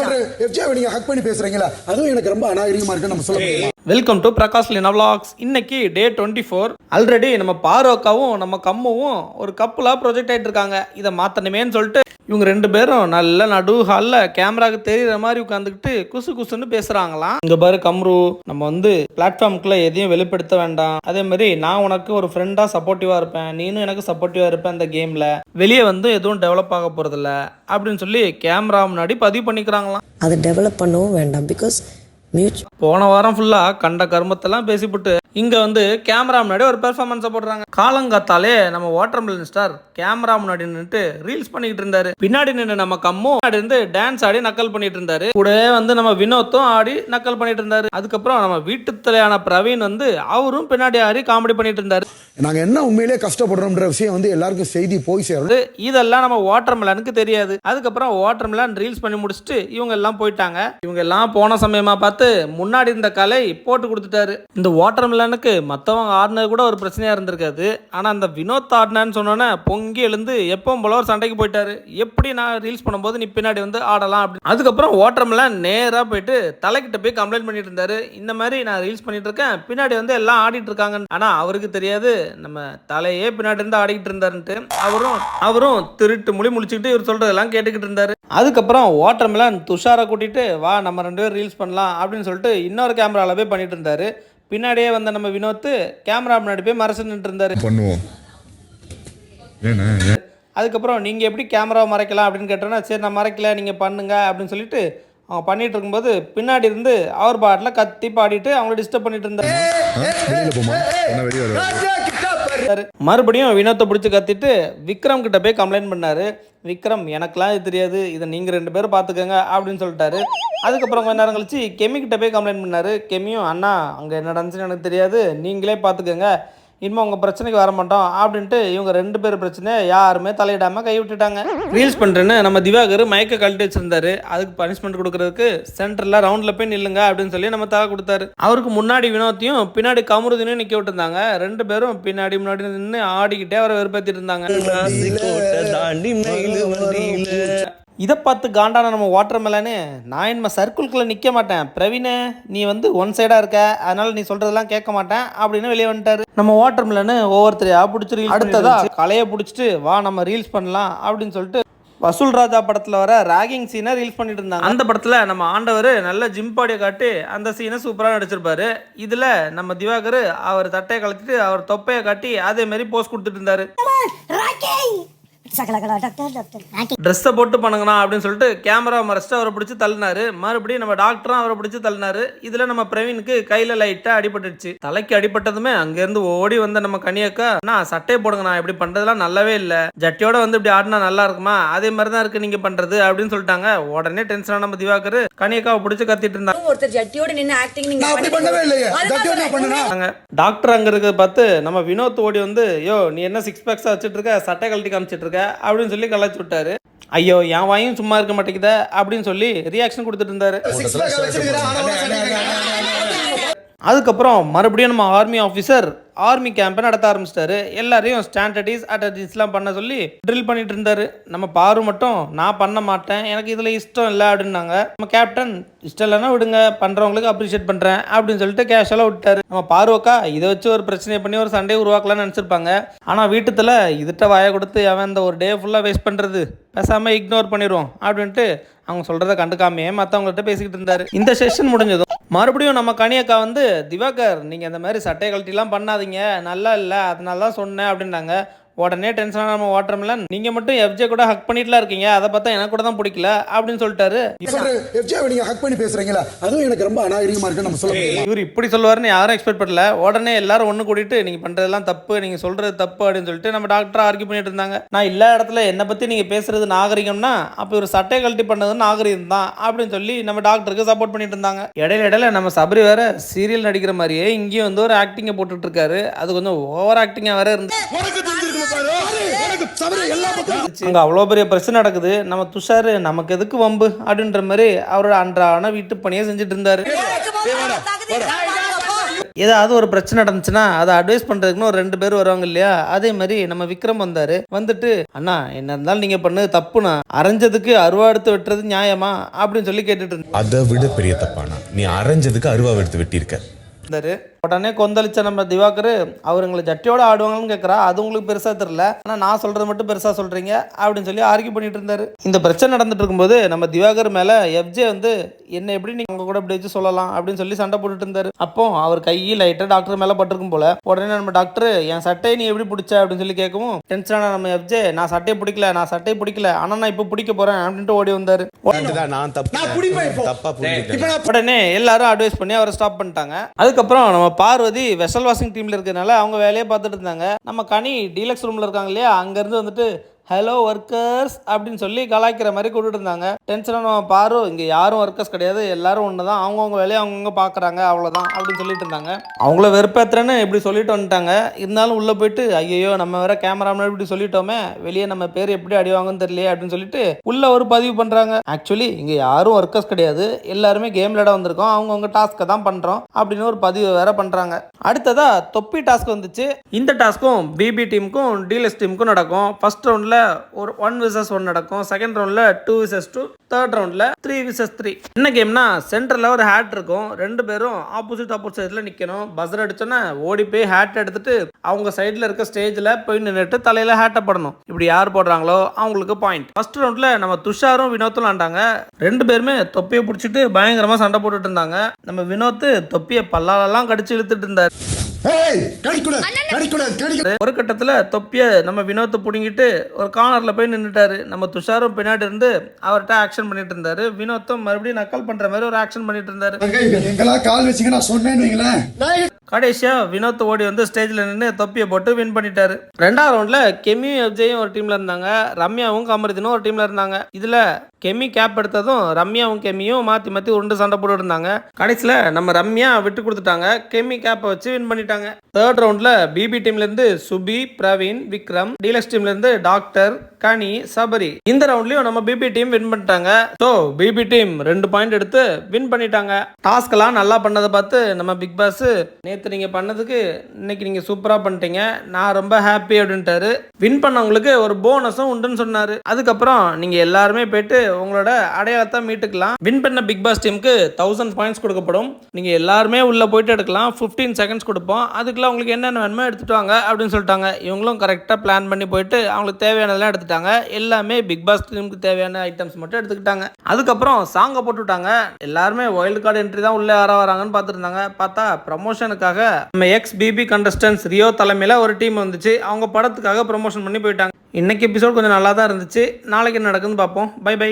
சொல்றேன். எஃப்ஜிஆவை நீங்க ஹக் பண்ணி பேசுறீங்களா? அதுவும் எனக்கு ரொம்ப அநாகரிகமா இருக்கு நம்ம சொல்ல முடியுமா? Welcome to Prakash Leena vlogs இன்னைக்கு டே டுவெண்ட்டி ஃபோர் ஆல்ரெடி நம்ம பாரோக்காவும் நம்ம கம்முவும் ஒரு கப்புலாக ப்ரொஜெக்ட் ஆகிட்டு இருக்காங்க இதை மாற்றணுமேன்னு சொல்லிட்டு இவங்க ரெண்டு பேரும் நல்ல நடு ஹாலில் கேமராக்கு தெரியுற மாதிரி உட்காந்துக்கிட்டு குசு குசுன்னு பேசுகிறாங்களாம் இங்கே பாரு கம்ரு நம்ம வந்து பிளாட்ஃபார்முக்குள்ள எதையும் வெளிப்படுத்த வேண்டாம். அதே மாதிரி நான் உனக்கு ஒரு ஃப்ரெண்டாக சப்போர்ட்டிவாக இருப்பேன். நீனும் எனக்கு சப்போர்ட்டிவாக இருப்பேன் இந்த கேமில் வெளியே வந்து எதுவும் டெவலப் ஆக போகிறதில்ல அப்படின்னு சொல்லி கேமரா முன்னாடி பதிவு பண்ணிக்கிறாங்களாம். அதை டெவலப் பண்ணவும் வேண்டாம் பிகாஸ் மியூச்சுவல் போன வாரம் ஃபுல்லாக கண்ட கர்மத்தெல்லாம் பேசிவிட்டு இங்கே வந்து கேமரா முன்னாடி ஒரு பெர்ஃபார்மன்ஸை போடுறாங்க. காலங்காத்தாலே நம்ம வாட்டர் மில்லன் ஸ்டார் கேமரா முன்னாடி நின்றுட்டு ரீல்ஸ் பண்ணிக்கிட்டு இருந்தாரு. பின்னாடி நின்று நம்ம கம்மும் முன்னாடி இருந்து டான்ஸ் ஆடி நக்கல் பண்ணிட்டு இருந்தாரு. கூடவே வந்து நம்ம வினோத்தும் ஆடி நக்கல் பண்ணிட்டு இருந்தாரு. அதுக்கப்புறம் நம்ம வீட்டு தலையான பிரவீன் வந்து அவரும் பின்னாடி ஆடி காமெடி பண்ணிட்டு இருந்தாரு. நாங்க என்ன உண்மையிலேயே கஷ்டப்படுறோம்ன்ற விஷயம் வந்து எல்லாருக்கும் செய்தி போய் சேரும். அது இதெல்லாம் நம்ம வாட்டர் மிலனுக்கு தெரியாது. அதுக்கப்புறம் வாட்டர் மிலன் ரீல்ஸ் பண்ணி முடிச்சுட்டு இவங்க எல்லாம் போயிட்டாங்க. இவங்க எல்லாம் போன சமயமா பார்த்து முன்னாடி இருந்த கலை போட்டு கொடுத்துட்டாரு. இந்த வாட்டர் வில்லனுக்கு மற்றவங்க ஆடினது கூட ஒரு பிரச்சனையாக இருந்திருக்காது. ஆனால் அந்த வினோத் ஆடினான்னு சொன்னோன்னே பொங்கி எழுந்து எப்பவும் போல ஒரு சண்டைக்கு போயிட்டாரு. எப்படி நான் ரீல்ஸ் பண்ணும்போது நீ பின்னாடி வந்து ஆடலாம் அப்படின்னு. அதுக்கப்புறம் வாட்டர் நேராக போயிட்டு தலைக்கிட்ட போய் கம்ப்ளைண்ட் பண்ணிட்டு இருந்தாரு. இந்த மாதிரி நான் ரீல்ஸ் பண்ணிட்டு இருக்கேன். பின்னாடி வந்து எல்லாம் ஆடிட்டு இருக்காங்க ஆனால் அவருக்கு தெரியாது. நம்ம தலையே பின்னாடி இருந்து ஆடிக்கிட்டு இருந்தாருன்ட்டு. அவரும் அவரும் திருட்டு மொழி முடிச்சுக்கிட்டு இவர் சொல்றதெல்லாம் கேட்டுக்கிட்டு இருந்தாரு. அதுக்கப்புறம் வாட்டர் துஷாரை கூட்டிட்டு வா நம்ம ரெண்டு பேரும் ரீல்ஸ் பண்ணலாம் அப்படின்னு சொல்லிட்டு இன்னொரு கேமராவில் போய் பண்ணிட்டு இருந்தாரு. பின்னாடியே வந்த நம்ம வினோத் கேமரா முன்னாடி போய் மறைச்சு நின்று இருந்தாரு பண்ணுவோம் அதுக்கப்புறம் நீங்கள் எப்படி கேமராவை மறைக்கலாம் அப்படின்னு கேட்டோன்னா சரி நான் மறைக்கல நீங்கள் பண்ணுங்க அப்படின்னு சொல்லிட்டு அவங்க பண்ணிட்டு இருக்கும்போது பின்னாடி இருந்து அவர் பாட்டில் கத்தி பாடிட்டு அவங்கள டிஸ்டர்ப் பண்ணிட்டு இருந்தாரு. மறுபடியும் வினோத்தை பிடிச்சி கத்திட்டு விக்ரம் கிட்ட போய் கம்ப்ளைண்ட் பண்ணாரு. விக்ரம் எனக்கெலாம் இது தெரியாது. இதை நீங்கள் ரெண்டு பேரும் பார்த்துக்கோங்க அப்படின்னு சொல்லிட்டாரு. அதுக்கப்புறம் கொஞ்ச நேரம் கழிச்சு கெமிக்கிட்ட போய் கம்ப்ளைண்ட் பண்ணார். கெமியும் அண்ணா அங்கே என்ன நடந்துச்சுன்னு எனக்கு தெரியாது. நீங்களே பார்த்துக்கோங்க. இனிமே உங்கள் பிரச்சனைக்கு வர மாட்டோம் அப்படின்ட்டு இவங்க ரெண்டு பேர் பிரச்சனை யாருமே தலையிடாமல் கை விட்டுட்டாங்க ரீல்ஸ் பண்ணுறேன்னு நம்ம திவாகர் மயக்க கழட்டி வச்சிருந்தாரு. அதுக்கு பனிஷ்மெண்ட் கொடுக்கறதுக்கு சென்டரில் ரவுண்டில் போய் நில்லுங்க அப்படின்னு சொல்லி நம்ம தலை கொடுத்தாரு. அவருக்கு முன்னாடி வினோத்தையும் பின்னாடி கமருதினையும் நிற்க விட்டுருந்தாங்க. ரெண்டு பேரும் பின்னாடி முன்னாடி நின்று ஆடிக்கிட்டே அவரை வெறுப்பேற்றிட்டு இருந்தாங்க. இதை பார்த்து காண்டான நம்ம வாட்டர் மேலானே நான் என்ன சர்க்கிள்குள்ளே நிற்க மாட்டேன். பிரவீனே நீ வந்து ஒன் சைடாக இருக்க. அதனால நீ சொல்கிறதெல்லாம் கேட்க மாட்டேன். அப்படின்னு வெளியே வந்துட்டாரு. நம்ம வாட்டர் மேலனு ஒவ்வொருத்தரையா பிடிச்சி ரீல் அடுத்ததா கலையை பிடிச்சிட்டு வா நம்ம ரீல்ஸ் பண்ணலாம் அப்படின்னு சொல்லிட்டு வசூல் ராஜா படத்தில் வர ராகிங் சீனை ரீல்ஸ் பண்ணிட்டு இருந்தாங்க. அந்த படத்தில் நம்ம ஆண்டவர் நல்ல ஜிம் பாடியை காட்டி அந்த சீனை சூப்பராக நடிச்சிருப்பாரு. இதில் நம்ம திவாகர் அவர் தட்டையை கலத்திட்டு அவர் தொப்பையை காட்டி அதே மாதிரி போஸ்ட் கொடுத்துட்டு இருந்தாரு. ட்ரெஸ்ஸை போட்டு பண்ணுங்கண்ணா அப்படின்னு சொல்லிட்டு கேமரா மறைச்சிட்டு அவரை பிடிச்சி தள்ளினாரு. மறுபடியும் நம்ம டாக்டரும் அவரை பிடிச்சி தள்ளினாரு. இதுல நம்ம பிரவீனுக்கு கையில லைட்டா அடிபட்டுடுச்சு. தலைக்கு அடிபட்டதுமே அங்கேருந்து ஓடி வந்த நம்ம கனியக்கா நான் சட்டையை போடுங்கண்ணா. இப்படி பண்றதெல்லாம் நல்லாவே இல்லை. ஜட்டியோட வந்து இப்படி ஆடினா நல்லா இருக்குமா? அதே மாதிரி தான் இருக்கு நீங்க பண்றது. அப்படின்னு சொல்லிட்டாங்க. உடனே டென்ஷனான நம்ம திவாகர் கனியக்காவை பிடிச்சி கத்திட்டு இருந்தாங்க ஒருத்தர் ஜட்டியோட நின்னு ஆக்டிங் நீங்க நான் அப்படி பண்ணவே இல்லையே. ஜட்டியோட நான் பண்ணனா? சொன்னாங்க. டாக்டர் அங்க இருக்கிறத பார்த்து நம்ம வினோத் ஓடி வந்து யோ நீ என்ன சிக்ஸ் பேக்ஸா வச்சுட்டு இருக்க? சட்டை கழட்டி காமிச்சிட்டு இருக்க? அப்படின்னு சொல்லி கலாச்சு விட்டாரு. ஐயோ என் வாயும் சும்மா இருக்க மாட்டேங்குதே அப்படின்னு சொல்லி ரியாக்ஷன் கொடுத்துட்டு இருந்தாரு. அதுக்கப்புறம் மறுபடியும் நம்ம ஆர்மி ஆஃபீஸர் ஆர்மி கேம்பை நடத்த ஆரம்பிச்சிட்டாரு. எல்லாரையும் ஸ்டாண்டர்டிஸ் அட்டடிஸ்லாம் பண்ண சொல்லி ட்ரில் பண்ணிட்டு இருந்தாரு. நம்ம பாரு மட்டும் நான் பண்ண மாட்டேன். எனக்கு இதில் இஷ்டம் இல்லை அப்படின்னாங்க. நம்ம கேப்டன் இஷ்டம் இல்லைன்னா விடுங்க பண்ணுறவங்களுக்கு அப்ரிஷியேட் பண்ணுறேன் அப்படின்னு சொல்லிட்டு கேஷுவலாக விட்டாரு நம்ம பாருவக்கா இதை வச்சு ஒரு பிரச்சனையை பண்ணி ஒரு சண்டே உருவாக்கலாம்னு நினச்சிருப்பாங்க. ஆனால் வீட்டுத்தில் இதுகிட்ட வாயை கொடுத்து அவன் இந்த ஒரு டே ஃபுல்லாக வேஸ்ட் பண்ணுறது பேசாமல் இக்னோர் பண்ணிடுவோம் அப்படின்ட்டு அவங்க சொல்கிறத கண்டுக்காமையே மற்றவங்கள்ட்ட பேசிக்கிட்டு இருந்தார். இந்த செஷன் முடிஞ்சதும் மறுபடியும் நம்ம கனியக்கா வந்து திவாகர் நீங்கள் இந்த மாதிரி சட்டை கழட்டிலாம் பண்ணாதீங்க. நல்லா இல்லை. அதனால தான் சொன்னேன் அப்படின்னாங்க. உடனே டென்ஷனான நம்ம வாட்டர் மிலன் நீங்கள் மட்டும் எஃப்ஜே கூட ஹக் பண்ணிட்டுலாம் இருக்கீங்க. அதை பார்த்தா எனக்கு கூட தான் பிடிக்கல அப்படின்னு சொல்லிட்டாரு. எஃப்ஜிஆவை நீங்க ஹக் பண்ணி பேசுறீங்களா? அதுவும் எனக்கு ரொம்ப அநாகரிகமா இருக்கு நம்ம சொல்ல இவர் இப்படி சொல்லுவாருன்னு யாரும் எக்ஸ்பெக்ட் பண்ணல. உடனே எல்லாரும் ஒன்று கூட்டிட்டு நீங்கள் பண்ணுறதெல்லாம் தப்பு நீங்கள் சொல்கிறது தப்பு அப்படின்னு சொல்லிட்டு நம்ம டாக்டர் ஆர்கியூ பண்ணிட்டு இருந்தாங்க. நான் எல்லா இடத்துல என்னை பற்றி நீங்கள் பேசுறது நாகரிகம்னா அப்போ ஒரு சட்டை கழட்டி பண்ணது நாகரிகம் தான் அப்படின்னு சொல்லி நம்ம டாக்டருக்கு சப்போர்ட் பண்ணிட்டு இருந்தாங்க. இடையில இடையில நம்ம சபரி வேற சீரியல் நடிக்கிற மாதிரியே இங்கேயும் வந்து ஒரு ஆக்டிங்கை போட்டுட்டு இருக்காரு. அது கொஞ்சம் ஓவர் ஆக்டிங்காக வேற இருந்து உனக்கு தெரிஞ்சிருக்கணும் பாரு உனக்கு சபரி எல்லா பக்கம் அங்கே அவ்வளோ பெரிய பிரச்சனை நடக்குது. நம்ம துஷார் நமக்கு எதுக்கு வம்பு அப்படின்ற மாதிரி அவரோட அன்றான வீட்டு பணியை செஞ்சுட்டு இருந்தாரு. ஏதாவது ஒரு பிரச்சனை நடந்துச்சுன்னா அதை அட்வைஸ் பண்றதுக்குன்னு ஒரு ரெண்டு பேர் வருவாங்க இல்லையா? அதே மாதிரி நம்ம விக்ரம் வந்தாரு. வந்துட்டு அண்ணா என்ன இருந்தாலும் நீங்க பண்ணது தப்புண்ணா. அரைஞ்சதுக்கு அருவா எடுத்து வெட்டுறது நியாயமா? அப்படின்னு சொல்லி கேட்டுட்டு இருந்தாரு. அதை விட பெரிய தப்பானா நீ அரைஞ்சதுக்கு அருவா எடுத்து வெட்டியிருக்க. இருந்தாரு உடனே கொந்தளிச்ச நம்ம திவாகர் அவர் எங்களை ஜட்டியோட ஆடுவாங்கன்னு கேட்குறா அது உங்களுக்கு பெருசாக தெரில ஆனால் நான் சொல்கிறது மட்டும் பெருசாக சொல்கிறீங்க அப்படின்னு சொல்லி ஆர்கியூ பண்ணிட்டு இருந்தாரு. இந்த பிரச்சனை நடந்துட்டு இருக்கும்போது நம்ம திவாகர் மேலே எஃப்ஜே வந்து என்ன எப்படி நீங்கள் உங்க கூட இப்படி வச்சு சொல்லலாம்? அப்படின்னு சொல்லி சண்டை போட்டுட்டு இருந்தாரு. அப்போ அவர் கை லைட்டாக டாக்டர் மேலே பட்டிருக்கும் போல உடனே நம்ம டாக்டர் என் சட்டையை நீ எப்படி பிடிச்ச? அப்படின்னு சொல்லி கேட்கவும் டென்ஷனான நம்ம எஃப்ஜே நான் சட்டையை பிடிக்கல நான் சட்டையை பிடிக்கல ஆனால் நான் இப்போ பிடிக்க போகிறேன் அப்படின்ட்டு ஓடி வந்தார். உடனே எல்லாரும் அட்வைஸ் பண்ணி அவரை ஸ்டாப் பண்ணிட்டாங்க. அதுக்கப்புறம் நம்ம பார்வதி வெசல் வாஷிங் டீமில் இருக்கிறதுனால அவங்க வேலையை பார்த்துட்டு இருந்தாங்க. நம்ம கனி டீலக்ஸ் ரூமில் இருக்காங்க இல்லையா? அங்கேருந்து வந்துட்டு ஹலோ ஒர்க்கர்ஸ் அப்படின்னு சொல்லி கலாய்க்கிற மாதிரி கூப்பிட்டு இருந்தாங்க. டென்ஷனாக நம்ம பாரு இங்கே யாரும் ஒர்க்கர்ஸ் கிடையாது. எல்லாரும் ஒன்று தான் அவங்கவுங்க வேலையை அவங்கவுங்க பார்க்குறாங்க. அவ்வளோதான் அப்படின்னு சொல்லிட்டு இருந்தாங்க. அவங்கள வெறுப்பேற்றுறேன்னு இப்படி சொல்லிட்டு வந்துட்டாங்க. இருந்தாலும் உள்ளே போயிட்டு ஐயோ நம்ம வேற கேமரா முன்னாடி இப்படி சொல்லிட்டோமே. வெளியே நம்ம பேர் எப்படி அடிவாங்கன்னு தெரியலையே அப்படின்னு சொல்லிட்டு உள்ள ஒரு பதிவு பண்ணுறாங்க ஆக்சுவலி இங்கே யாரும் ஒர்க்கர்ஸ் கிடையாது. எல்லாருமே கேம் விளையாட வந்திருக்கோம். அவங்கவுங்க டாஸ்க்கை தான் பண்ணுறோம் அப்படின்னு ஒரு பதிவு வேற பண்ணுறாங்க அடுத்ததாக தொப்பி டாஸ்க் வந்துச்சு. இந்த டாஸ்க்கும் பிபி டீமுக்கும் டீலஸ் டீமுக்கும் நடக்கும். ஃபர்ஸ்ட் ரவுண்டில் ஒரு ஒன் விசஸ் ஒன் நடக்கும். செகண்ட் ரவுண்டில் டூ விசஸ் டூ தேர்ட் ரவுண்டில் த்ரீ விசஸ் த்ரீ என்ன கேம்னா சென்டரில் ஒரு ஹேட் இருக்கும். ரெண்டு பேரும் ஆப்போசிட் ஆப்போசிட் சைடில் நிற்கணும் பஸ்ஸர் அடிச்சோன்னே ஓடி போய் ஹேட் எடுத்துட்டு அவங்க சைடில் இருக்க ஸ்டேஜில் போய் நின்றுட்டு தலையில் ஹேட்டை போடணும். இப்படி யார் போடுறாங்களோ அவங்களுக்கு பாயிண்ட் ஃபர்ஸ்ட் ரவுண்டில் நம்ம துஷாரும் வினோத்தும் ஆண்டாங்க ரெண்டு பேருமே தொப்பியை பிடிச்சிட்டு பயங்கரமாக சண்டை போட்டுட்டு இருந்தாங்க. நம்ம வினோத் தொப்பியை பல்லாலெல்லாம் கடிச்சு இழுத்துட்டு இருந்தார். ஒரு கட்டத்தில் தொப்பியை நம்ம வினோத்தை பிடுங்கிட்டு ஒரு கார்னரில் போய் நின்றுட்டாரு நம்ம துஷாரும் பின்னாடி இருந்து அவர்கிட்ட ஆக்ஷன் பண்ணிட்டு இருந்தாரு. வினோத்தும் மறுபடியும் நக்கல் பண்ற மாதிரி ஒரு ஆக்ஷன் பண்ணிட்டு இருந்தாரு. எங்களா கால் வச்சுங்க நான் சொன்னேன்னு வைங்களேன். கடைசியா வினோத் ஓடி வந்து ஸ்டேஜ்ல நின்று தொப்பியை போட்டு வின் பண்ணிட்டாரு. ரெண்டாவது ரவுண்ட்ல கெமியும் எஃப்ஜேயும் ஒரு டீம்ல இருந்தாங்க. ரம்யாவும் கமருதினும் ஒரு டீம்ல இருந்தாங்க. இதுல கெமி கேப் எடுத்ததும் ரம்யாவும் கெமியும் மாற்றி மாற்றி உருண்டு சண்டை போட்டு இருந்தாங்க. கடைசியில் நம்ம ரம்யா விட்டு கொடுத்துட்டாங்க. கெமி கேப்பை வச்சு வின் பண்ணிட்டாங்க. தேர்ட் ரவுண்டில் பிபி டீம்லேருந்து சுபி பிரவீன் விக்ரம் டீலக்ஸ் டீம்லேருந்து டாக்டர் கனி சபரி. இந்த ரவுண்ட்லயும் நம்ம பிபி டீம் வின் பண்ணிட்டாங்க. ஸோ பிபி டீம் ரெண்டு பாயிண்ட் எடுத்து வின் பண்ணிட்டாங்க. டாஸ்க் எல்லாம் நல்லா பண்ணதை பார்த்து நம்ம பிக் பாஸ் நேற்று நீங்க பண்ணதுக்கு இன்னைக்கு நீங்க சூப்பரா பண்ணிட்டீங்க. நான் ரொம்ப ஹாப்பி அப்படின்ட்டாரு. வின் பண்ணவங்களுக்கு ஒரு போனஸும் உண்டுன்னு சொன்னாரு. அதுக்கப்புறம் நீங்க எல்லாருமே போயிட்டு உங்களோட அடையாளத்தை மீட்டுக்கலாம். வின் பண்ண பிக் பாஸ் டீமுக்கு தௌசண்ட் பாயிண்ட்ஸ் கொடுக்கப்படும். நீங்க எல்லாருமே உள்ள போயிட்டு எடுக்கலாம். 15 செகண்ட்ஸ் கொடுப்போம். அதுக்குள்ள உங்களுக்கு என்னென்ன வேணுமோ எடுத்துட்டு வாங்க அப்படின்னு சொல்லிட்டாங்க. இவங்களும் கரெக்டாக பிளான் பண்ணி போயிட்டு அவங்களுக்கு தேவையானதெல்லாம் எடுத்துட்டாங்க. எல்லாமே பிக் பாஸ் டீமுக்கு தேவையான ஐட்டம்ஸ் மட்டும் எடுத்துக்கிட்டாங்க. அதுக்கப்புறம் சாங்கை போட்டுவிட்டாங்க எல்லாருமே வைல்டு கார்டு என்ட்ரி தான் உள்ளே வர வராங்கன்னு பார்த்துருந்தாங்க. பார்த்தா ப்ரமோஷனுக்காக நம்ம எக்ஸ் பிபி கண்டஸ்டன்ஸ் ரியோ தலைமையில் ஒரு டீம் வந்துச்சு. அவங்க படத்துக்காக ப்ரமோஷன் பண்ணி போயிட்டாங்க. இன்னைக்கு எபிசோட் கொஞ்சம் நல்லா தான் இருந்துச்சு. நாளைக்கு என்ன நடக்குதுன்னு பார்ப்போம். By by